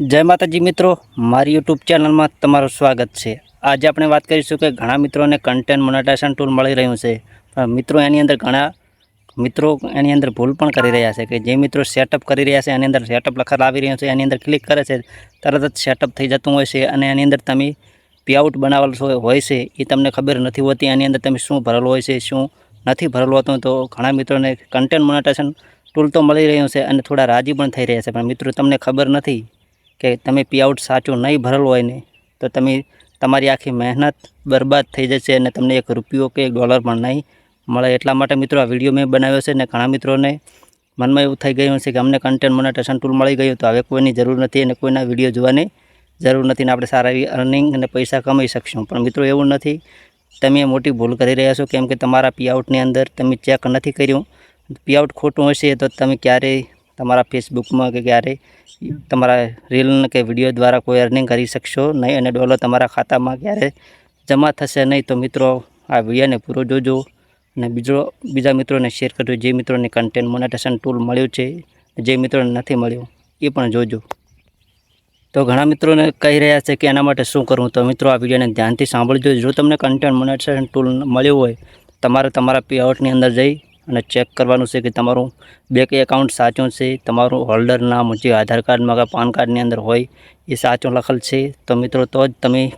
જય માતાજી મિત્રો, મારી યુટ્યુબ ચેનલમાં તમારું સ્વાગત છે. આજે આપણે વાત કરીશું કે ઘણા મિત્રોને કન્ટેન્ટ મોનેટાઇઝેશન ટૂલ મળી રહ્યું છે. પણ મિત્રો એની અંદર ઘણા મિત્રો એની અંદર ભૂલ પણ કરી રહ્યા છે કે જે મિત્રો સેટઅપ કરી રહ્યા છે, એની અંદર સેટઅપ લખાર આવી રહ્યું છે, એની અંદર ક્લિક કરે છે, તરત જ સેટઅપ થઈ જતું હોય છે અને એની અંદર તમે પેઆઉટ બનાવેલ હોય છે એ તમને ખબર નથી હોતી, એની અંદર તમે શું ભરેલું હોય છે, શું નથી ભરેલું હોતું, તો ઘણા મિત્રોને કન્ટેન્ટ મોનેટાઇઝેશન ટૂલ તો મળી રહ્યું છે અને થોડા રાજી પણ થઈ રહ્યા છે. પણ મિત્રો, તમને ખબર નથી કે તમે પીઆઉટ સાચું નહીં ભરેલું હોય ને, તો તમે તમારી આખી મહેનત બરબાદ થઈ જશે અને તમને એક રૂપિયો કે એક ડોલર પણ નહીં મળે. એટલા માટે મિત્રો આ વીડિયો મેં બનાવ્યો છે અને ઘણા મિત્રોને મનમાં એવું થઈ ગયું છે કે અમને કન્ટેન્ટ મોનેટેશન ટૂલ મળી ગયું, તો હવે કોઈની જરૂર નથી અને કોઈના વીડિયો જોવાની જરૂર નથી ને આપણે સારા એવી અર્નિંગ અને પૈસા કમાઈ શકશું. પણ મિત્રો એવું નથી. તમે મોટી ભૂલ કરી રહ્યા છો, કેમ કે તમારા પીઆઉટની અંદર તમે ચેક નથી કર્યું. પીઆઉટ ખોટું હશે તો તમે ક્યારેય તમારા ફેસબુકમાં કે ક્યારેય તમારા રીલ કે વીડિયો દ્વારા કોઈ અર્નિંગ કરી શકશો નહીં અને ડોલર તમારા ખાતામાં ક્યારે જમા થશે નહીં તો મિત્રો આ વિડીયોને પૂરો જોજો અને બીજો, બીજા મિત્રોને શેર કરજો. જે મિત્રોને કન્ટેન્ટ મોનેટેશન ટૂલ મળ્યું છે, જે મિત્રોને નથી મળ્યું, એ પણ જોજો. તો ઘણા મિત્રોને કહી રહ્યા છે કે એના માટે શું કરવું? તો મિત્રો આ વિડીયોને ધ્યાનથી સાંભળજો. જો તમને કન્ટેન્ટ મોનેટેશન ટૂલ મળ્યું હોય, તમારે તમારા પેઆઉટની અંદર જઈ અને ચેક કરવાનું છે કે તમારું બેંક એકાઉન્ટ સાચું છે, તમારું હોલ્ડર નામ જે આધાર કાર્ડમાં કે પાન કાર્ડની અંદર હોય, એ સાચું લખેલ છે. તો મિત્રો, તો જ તમે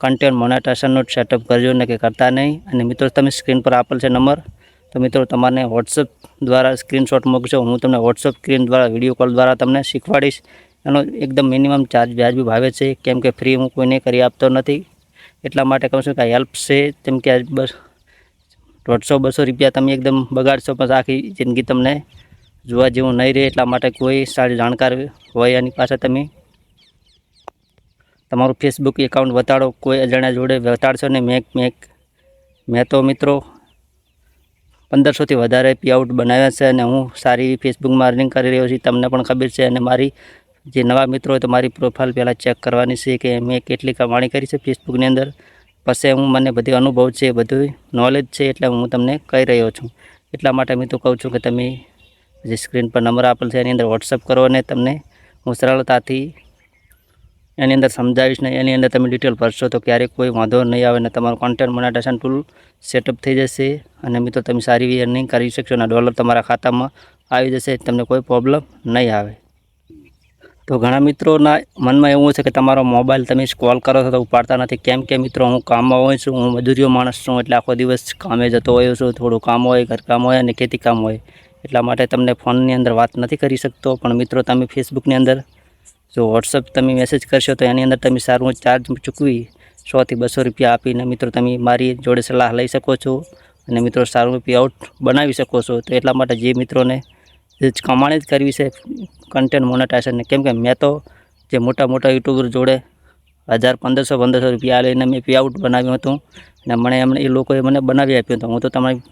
કન્ટેન્ટ મોનેટેશનનું સેટઅપ કરજો, ને કે કરતા નહીં. અને મિત્રો, તમે સ્ક્રીન પર આપેલ છે નંબર. તો મિત્રો, તમારે વોટ્સઅપ દ્વારા સ્ક્રીનશોટ મૂકજો હું તમને વોટ્સઅપ સ્ક્રીન દ્વારા વીડિયો કોલ દ્વારા તમને શીખવાડીશ. એનો એકદમ મિનિમમ ચાર્જ વ્યાજબી ભાવે છે. કેમ કે ફ્રી હું કોઈને કરી આપતો નથી. એટલા માટે કહું છું કે હેલ્પ છે. તેમ કે બસ દોઢસો, બસો રૂપિયા તમે એકદમ બગાડશો પછી આખી જિંદગી તમને જોવા જેવું નહીં રહે એટલા માટે કોઈ સારી જાણકાર હોય એની પાસે તમે તમારું ફેસબુક એકાઉન્ટ બતાડો કોઈ અજાણ્યા જોડે બતાડશો ને મેં મેં મેં તો મિત્રો પંદરસોથી વધારે પીઆઉટ બનાવ્યા છે અને હું સારી ફેસબુકમાં અર્નિંગ કરી રહ્યો છું, તમને પણ ખબર છે અને મારી જે નવા મિત્રો હોય તો મારી પ્રોફાઇલ પહેલાં ચેક કરવાની છે કે મેં કેટલી કમાણી કરી છે ફેસબુકની અંદર. પછી હું મને બધી અનુભવ છે, બધું નોલેજ છે એટલે હું તમને કહી રહ્યો છું. એટલા માટે મેં તો કહું છું કે તમે જે સ્ક્રીન પર નંબર આપેલ છે, એની અંદર વોટ્સઅપ કરો અને તમને હું સરળતાથી એની અંદર સમજાવીશ ને એની અંદર તમે ડિટેલ ભરશો તો ક્યારેય કોઈ વાંધો નહીં આવે ને તમારું કોન્ટેન્ટ મોનેટેશન ટૂલ સેટઅપ થઈ જશે અને મિત્રો, તમે સારી એવી અર્નિંગ કરી શકશો અને ડોલર તમારા ખાતામાં આવી જશે, તમને કોઈ પ્રોબ્લેમ નહીં આવે. તો ઘણા મિત્રોના મનમાં એવું છે કે તમારો મોબાઈલ તમે કોલ કરો છો તો ઉપાડતા નથી. કેમ કે મિત્રો, હું કામમાં હોઉં છું, હું મજૂરીઓ માણસ છું, એટલે આખો દિવસ કામે જતો હોઉં છું, થોડું કામ હોય ઘરકામ હોય અને ખેતી કામ હોય. એટલા માટે તમને ફોનની અંદર વાત નથી કરી શકતો. પણ મિત્રો, તમે ફેસબુકની અંદર જો વોટ્સઅપ તમે મેસેજ કરશો તો એની અંદર તમે સારું ચાર્જ ચૂકવી સોથી બસો રૂપિયા આપીને મિત્રો, તમે મારી જોડે સલાહ લઈ શકો છો અને મિત્રો, સારું પેઆઉટ બનાવી શકો છો. તો એટલા માટે જે મિત્રોને જે કમાણી જ કરવી છે કન્ટેન્ટ મોનેટાઇઝેશનને કેમ કે મેં તો જે મોટા મોટા યુટ્યુબર જોડે હજાર પંદરસો પંદરસો રૂપિયા લઈને મેં પેઆઉટ બનાવ્યું હતું અને મને એમણે એ લોકોએ મને બનાવી આપ્યું હતું. હું તો તમારી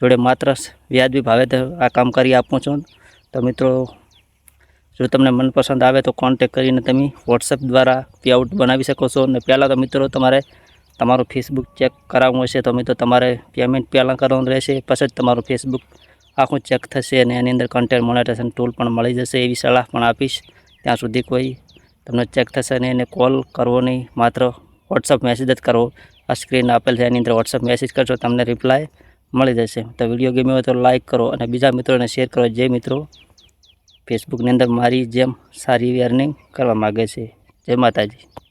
જોડે માત્ર વ્યાજબી ભાવે આ કામ કરી આપું છું. તો મિત્રો, જો તમને મનપસંદ આવે તો કોન્ટેક કરીને તમે વોટ્સઅપ દ્વારા પેઆઉટ બનાવી શકો છો. અને પહેલાં તો મિત્રો તમારે તમારું ફેસબુક ચેક કરાવવું હશે તો મિત્રો તમારે પેમેન્ટ પહેલાં કરવાનું રહેશે. પછી જ તમારું ફેસબુક આખું ચેક થશે અને એની અંદર કન્ટેન્ટ મોનેટેશન ટૂલ પણ મળી જશે એવી સલાહ પણ આપીશ. ત્યાં સુધી કોઈ તમને ચેક થશે ને એને કોલ કરવો નહીં, માત્ર વોટ્સઅપ મેસેજ જ કરવો. આ સ્ક્રીન આપેલ છે, એની અંદર વોટ્સઅપ મેસેજ કરશો તમને રિપ્લાય મળી જશે. તો વીડિયો ગમ્યો હોય તો લાઇક કરો અને બીજા મિત્રોને શેર કરો. જે મિત્રો ફેસબુકની અંદર મારી જેમ સારી એવી અર્નિંગ કરવા માગે છે. જય માતાજી.